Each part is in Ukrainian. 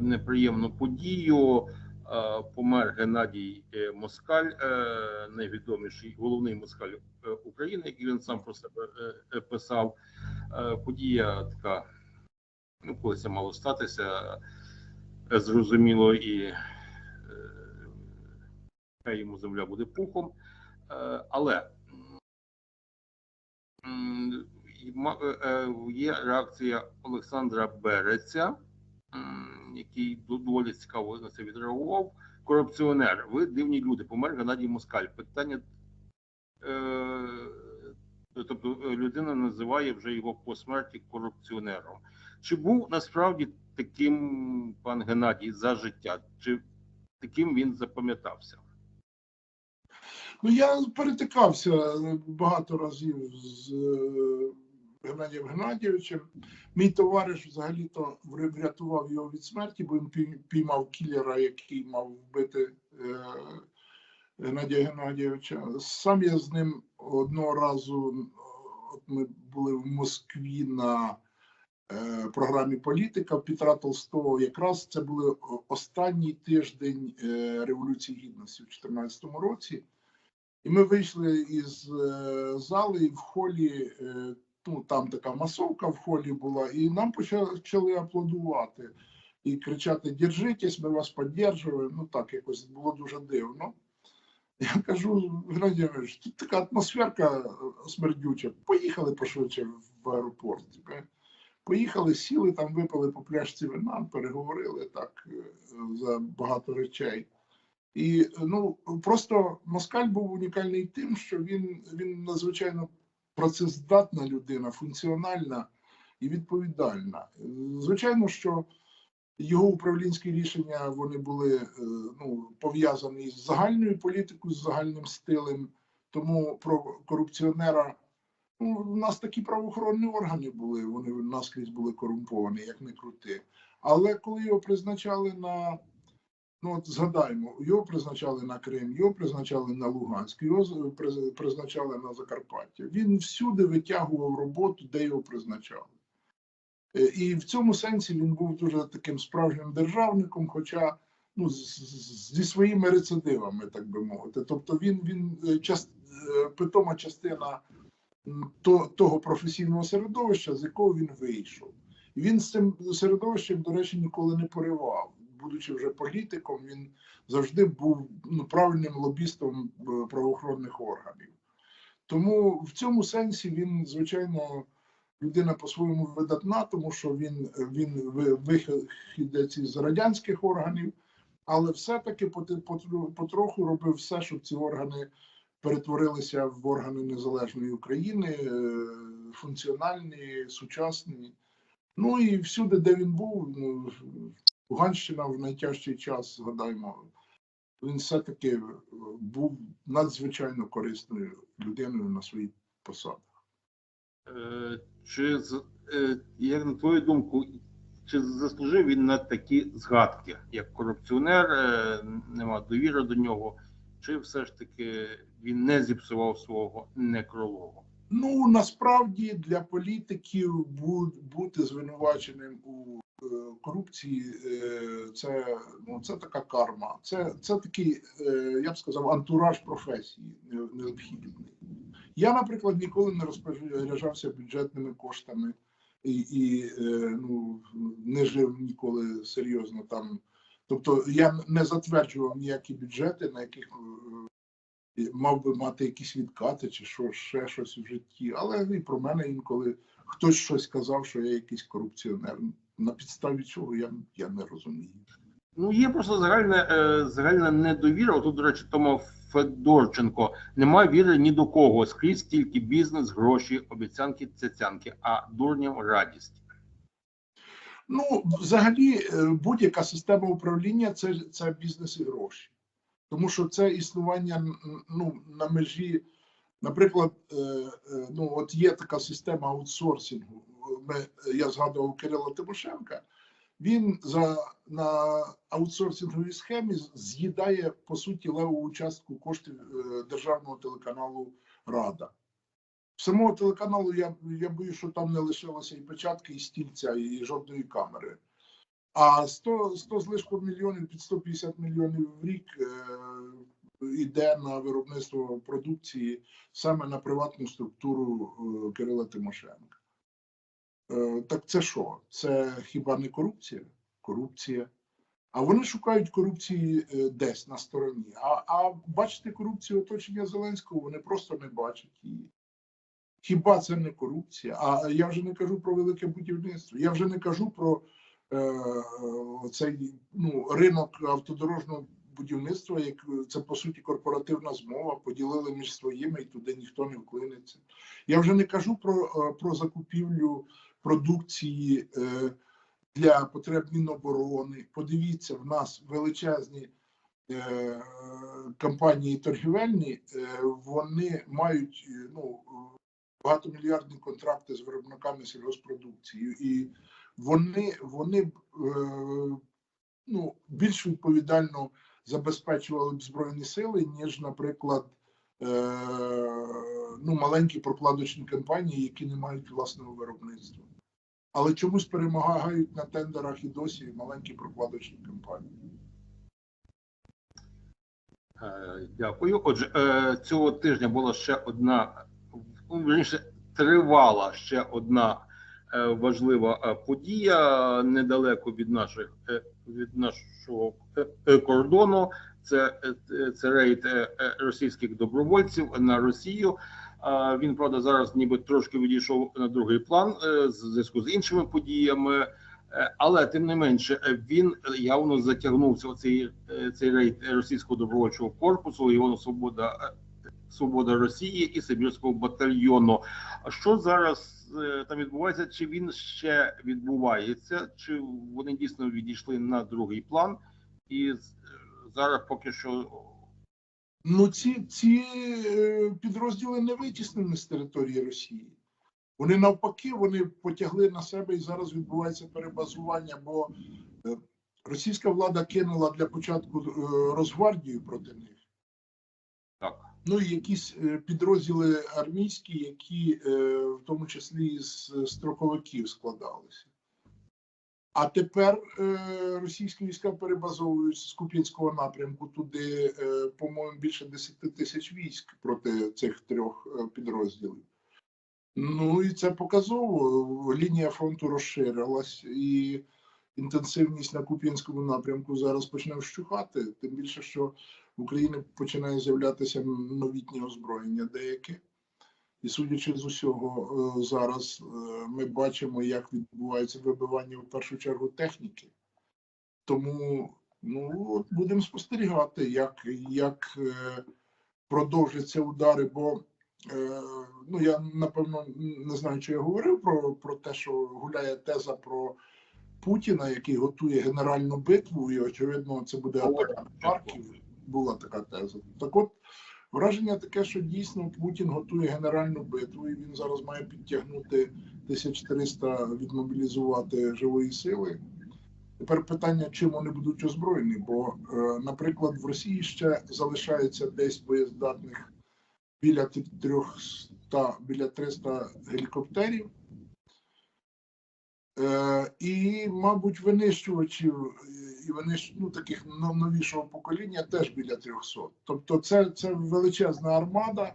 неприємну подію. Е, Помер Геннадій е, Москаль, е, найвідоміший головний москаль України, який він сам про себе писав. Подія така, ну, коли це мало статися, зрозуміло, і хай йому земля буде пухом. Але є реакція Олександра Береця, який доволі цікаво на це відреагував. Корупціонер, ви дивні люди, помер Геннадій Москаль. Питання. Е, тобто е, людина називає вже його по смерті корупціонером. Чи був насправді таким пан Геннадій за життя? Чи таким він запам'ятався? Ну, я перетикався багато разів з е, Геннадієм Геннадійовичем. Мій товариш взагалі-то врятував його від смерті, бо він піймав кілера, який мав вбити е, Геннадія Геннадійовича. Сам я з ним одного разу, от ми були в Москві на е, програмі Політика в Петра Толстого. Якраз це були останній тиждень е, Революції Гідності у 2014 році. І ми вийшли із зали, і в холі, ну там така масовка в холі була, і нам почали аплодувати і кричати: Держитесь, ми вас підтримуємо. Ну так якось було дуже дивно. Я кажу, Геннадій Іванович, тут така атмосферка смердюча. Поїхали пошвидше в аеропорт. Е, Поїхали, сіли там, випили по пляшці вина, переговорили так е, за багато речей. І ну просто Москаль був унікальний тим, що він, він надзвичайно працездатна людина, функціональна і відповідальна. Звичайно, що його управлінські рішення вони були е, ну, пов'язані з загальною політикою, з загальним стилем. Тому про корупціонера ну, у нас такі правоохоронні органи були, вони наскрізь були корумповані, як не крути. Але коли його призначали на Ну, от згадаємо, його призначали на Крим, його призначали на Луганськ, його приз- призначали на Закарпаття. Він всюди витягував роботу, де його призначали. Е, І в цьому сенсі він був дуже таким справжнім державником, хоча ну, зі своїми рецидивами, так би мовити. Тобто він, він е, част, е, питома частина то, того професійного середовища, з якого він вийшов. І він з цим середовищем, до речі, ніколи не поривав. Будучи вже політиком, він завжди був ну, правильним лобістом е, правоохоронних органів. Тому в цьому сенсі він, звичайно, людина по-своєму видатна, тому що він, він ви- вихідець із радянських органів, але все-таки потроху робив все, щоб ці органи перетворилися в органи незалежної України, е, функціональні, сучасні. Ну і всюди, де він був, ну, Луганщина в найтяжчий час, згадаємо, він все-таки е, був надзвичайно корисною людиною на своїй посаді. Е, Чи е, як на твою думку, чи заслужив він на такі згадки, як корупціонер, нема довіри до нього, чи все ж таки він не зіпсував свого некрологу? Ну насправді для політиків бути звинуваченим у корупції е, це ну це така карма. Це це такий, е, я б сказав, антураж професії необхідний. Я, наприклад, ніколи не розпоряджався бюджетними коштами і, і е, ну не жив ніколи серйозно там. Тобто я не затверджував ніякі бюджети, на яких е, мав би мати якісь відкати чи що, ще щось в житті. Але і про мене інколи хтось щось казав, що я якийсь корупціонер. На підставі чого я, я не розумію. Ну, є просто загальна, е, загальна недовіра. Тут, до речі, Тома Федорченко. Нема віри ні до кого. Скрізь тільки бізнес, гроші, обіцянки, цяцянки, а дурням радість. Ну, взагалі, е, будь-яка система управління це, це бізнес і гроші. Тому що це існування ну, на межі, наприклад, е, ну, от є така система аутсорсингу. Ми, я згадував Кирила Тимошенка. Він за на аутсорсинговій схемі з'їдає по суті леву частку коштів е, державного телеканалу Рада. Самого телеканалу я, я боюсь, що там не лишилося і печатки, і стільця, і жодної камери. А 100, 100 з лишком мільйонів під 150 мільйонів в рік е, йде на виробництво продукції саме на приватну структуру е, Кирила Тимошенка. Е, так це що? Це хіба не корупція? Корупція. А вони шукають корупції е, десь на стороні. А, а бачити корупцію оточення Зеленського, вони просто не бачать її. Хіба це не корупція? А я вже не кажу про велике будівництво. Я вже не кажу про е, цей ну, ринок автодорожного будівництва, як це по суті корпоративна змова, поділили між своїми і туди ніхто не вклиниться. Я вже не кажу про, е, про закупівлю продукції е, для потреб Міноборони. Подивіться, в нас величезні е, компанії торгівельні, е, вони мають е, ну, багатомільярдні контракти з виробниками сільгоспродукції, і вони, вони е, ну, більш відповідально забезпечували б збройні сили, ніж, наприклад, е, ну, маленькі прокладочні компанії, які не мають власного виробництва. Але чомусь перемагають на тендерах і досі маленькі прокладочні компанії. Е, Дякую. Отже, е, цього тижня була ще одна, ну, вірніше, тривала ще одна е, важлива подія недалеко від наших від нашого кордону. Це, це рейд російських добровольців на Росію. Він правда зараз ніби трошки відійшов на другий план е, з зв'язку з іншими подіями. Е, Але тим не менше е, він явно затягнувся цей, цей рейд російського добровольчого корпусу, його свобода свобода Росії і Сибірського батальйону. А що зараз там відбувається? Чи він ще відбувається, чи вони дійсно відійшли на другий план? І зараз поки що Ну, ці, ці е, підрозділи не витіснені з території Росії. Вони навпаки, вони потягли на себе і зараз відбувається перебазування, бо е, російська влада кинула для початку е, Росгвардію проти них. так. Ну і якісь підрозділи армійські, які в тому числі з строковиків складалися. А тепер е, російські війська перебазовуються з Куп'янського напрямку туди, е, по-моєму, більше 10 тисяч військ проти цих трьох е, підрозділів. Ну і це показово. Лінія фронту розширилась, і інтенсивність на Куп'янському напрямку зараз почне вщухати. Тим більше, що в Україні починає з'являтися новітнє озброєння деяке. І судячи з усього, е, зараз е, ми бачимо, як відбувається вибивання в першу чергу техніки. Тому ну, будемо спостерігати, як, як е, продовжаться удари, бо ну, я напевно не знаю, чи я говорив про, про те, що гуляє теза про Путіна, який готує генеральну битву, і очевидно, це буде атака на Харків. Була така теза. Так от Враження таке, що дійсно Путін готує генеральну битву, і він зараз має підтягнути 1300 відмобілізувати живої сили. Тепер питання, чим вони будуть озброєні, бо, е, наприклад, в Росії ще залишається десь боєздатних біля 300, біля 300 гелікоптерів. Е, і, мабуть, винищувачів і винищ, ну, таких новішого покоління теж біля 300. Тобто, це, це величезна армада.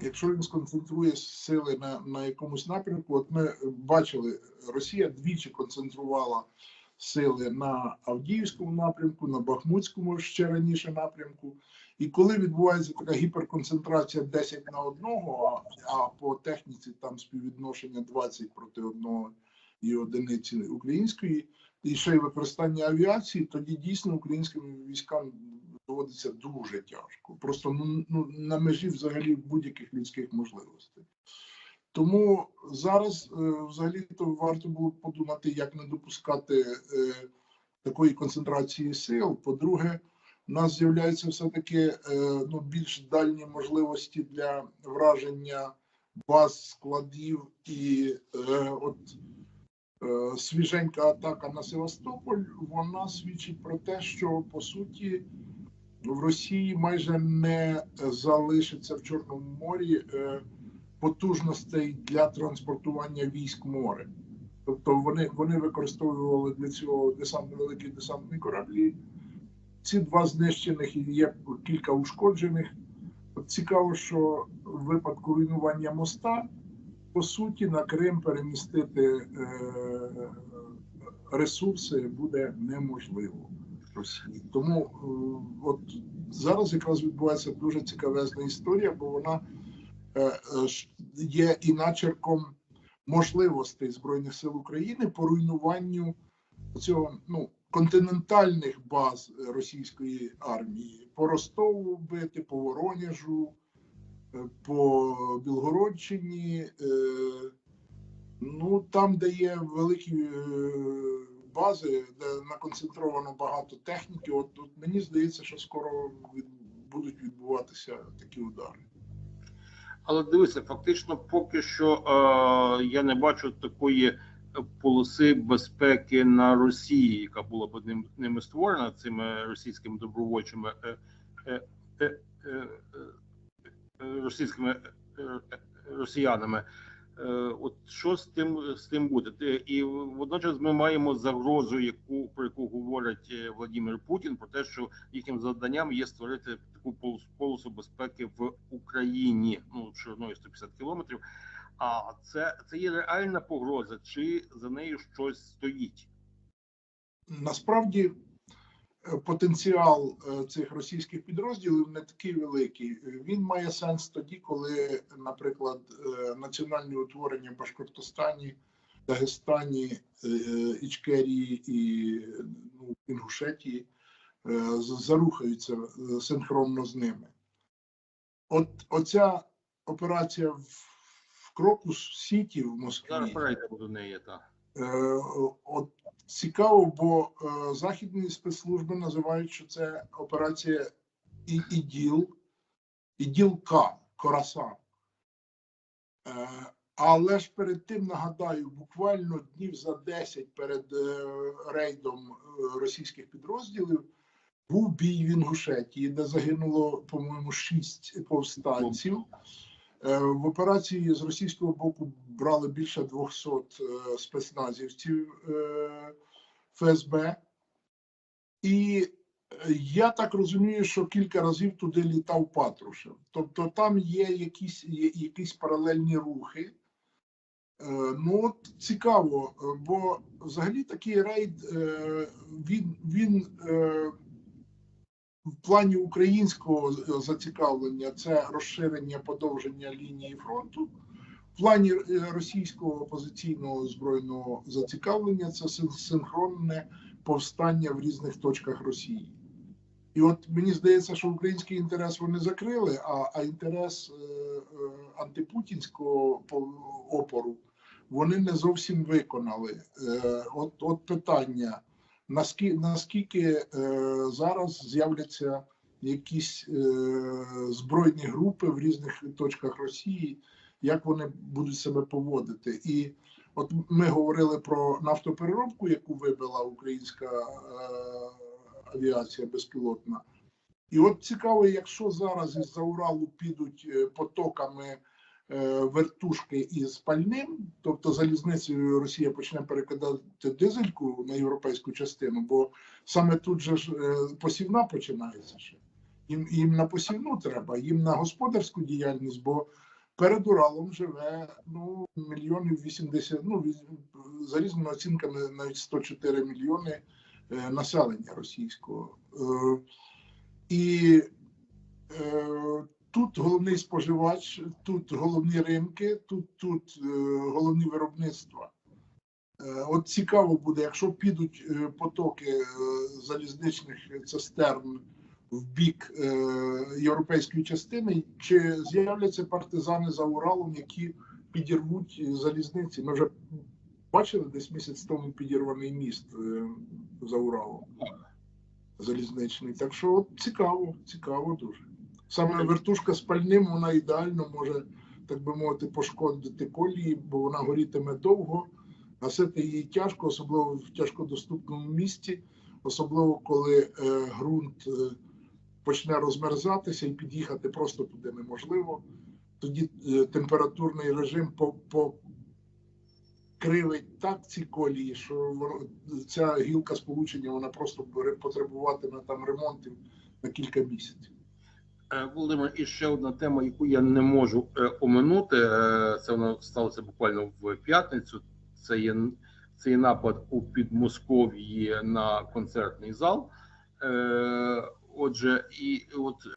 Якщо він сконцентрує сили на, на якомусь напрямку, от ми бачили, Росія двічі концентрувала сили на Авдіївському напрямку, на Бахмутському ще раніше напрямку. І коли відбувається така гіперконцентрація 10 на одного, а, по техніці там співвідношення 20 проти одного і одиниці української, і ще й використання авіації, тоді дійсно українським військам доводиться дуже тяжко. Просто ну, ну, на межі взагалі будь-яких людських можливостей. Тому зараз е, взагалі то варто було б подумати, як не допускати е, такої концентрації сил. По-друге, у нас з'являються все-таки е, ну, більш дальні можливості для враження баз, складів і от свіженька атака на Севастополь, вона свідчить про те, що по суті в Росії майже не залишиться в Чорному морі потужностей для транспортування військ морем. Тобто вони, вони використовували для цього десант, великі десантні кораблі. Ці два знищених і є кілька ушкоджених. Цікаво, що в випадку руйнування моста, по суті, на Крим перемістити е, ресурси буде неможливо Тому е, от зараз якраз відбувається дуже цікавезна історія, бо вона є і начерком можливостей Збройних сил України по руйнуванню цього ну, континентальних баз е, російської армії по Ростову вбити, по Воронежу, е, по Білгородщині. е, Ну, там, де є великі е, бази, де наконцентровано багато техніки, от, от мені здається, що скоро від, будуть відбуватися такі удари. Але дивися, фактично, поки що е, я не бачу такої полоси безпеки на Росії, яка була б ним, ними створена цими російськими добровольчими е, е, е, е, е, російськими е, е, росіянами. Е, От що з тим з тим буде? І водночас ми маємо загрозу, яку про яку говорить е, Владимир Путін, про те, що їхнім завданням є створити таку полосу, безпеки в Україні, ну шириною 150 кілометрів. А це, це є реальна погроза, чи за нею щось стоїть? Насправді потенціал е, цих російських підрозділів не такий великий. Він має сенс тоді, коли, наприклад, е, національні утворення в Башкортостані, Дагестані, е, Ічкерії і ну, Інгушетії зарухаються синхронно з ними. От оця операція в, в Крокус Сіті в Москві. Зараз перейдемо до неї. Та. Е, От цікаво, бо е, західні спецслужби називають, що це операція і- іділ, іділ К, Корасан. Е, Але ж перед тим нагадаю, буквально днів за 10 перед е, рейдом е, російських підрозділів був бій в Інгушетії, де загинуло, по-моєму, шість повстанців. Е, В операції з російського боку брали більше 200 е, спецназівців е, ФСБ. І я так розумію, що кілька разів туди літав Патрушев. Тобто там є якісь, є якісь паралельні рухи. Ну, от цікаво, бо взагалі такий рейд він, він в плані українського зацікавлення це розширення подовження лінії фронту. В плані е, російського опозиційного збройного зацікавлення це синхронне повстання в різних точках Росії. І от мені здається, що український інтерес вони закрили, а, а інтерес е, е, антипутінського опору вони не зовсім виконали. Е, от, от питання наскільки, наскільки е, зараз з'являться якісь е, збройні групи в різних точках Росії, як вони будуть себе поводити. І от ми говорили про нафтопереробку, яку вибила українська е, авіація безпілотна. І от цікаво, якщо зараз із-за Уралу підуть потоками вертушки із пальним, тобто залізницею Росія почне перекидати дизельку на європейську частину, бо саме тут же ж е, посівна починається ще. Їм, їм на посівну треба, їм на господарську діяльність, бо перед Уралом живе ну, мільйонів 80, ну, за різними оцінками навіть 104 мільйони е, населення російського. Е, і е, тут головний споживач, тут головні ринки, тут, тут е, головні виробництва. Е, От цікаво буде, якщо підуть е, потоки залізничних цистерн в бік європейської частини, чи з'являться партизани за Уралом, які підірвуть залізниці? Ми вже бачили десь місяць тому підірваний міст за Уралом залізничний. Так що от цікаво, цікаво дуже. Саме вертушка з пальним вона ідеально може, так би мовити, пошкодити колії, бо вона горітиме довго, гасити її тяжко, особливо в тяжкодоступному місці, особливо коли е, ґрунт е, почне розмерзатися і під'їхати просто туди неможливо. Тоді е, температурний режим по, по кривить так ці колії, що ця гілка сполучення вона просто потребуватиме там ремонтів на кілька місяців. Е, Володимир, і ще одна тема, яку я не можу е, оминути. е, Це воно сталося буквально в п'ятницю. Це є цей напад у Підмосков'ї на концертний зал. Отже, і от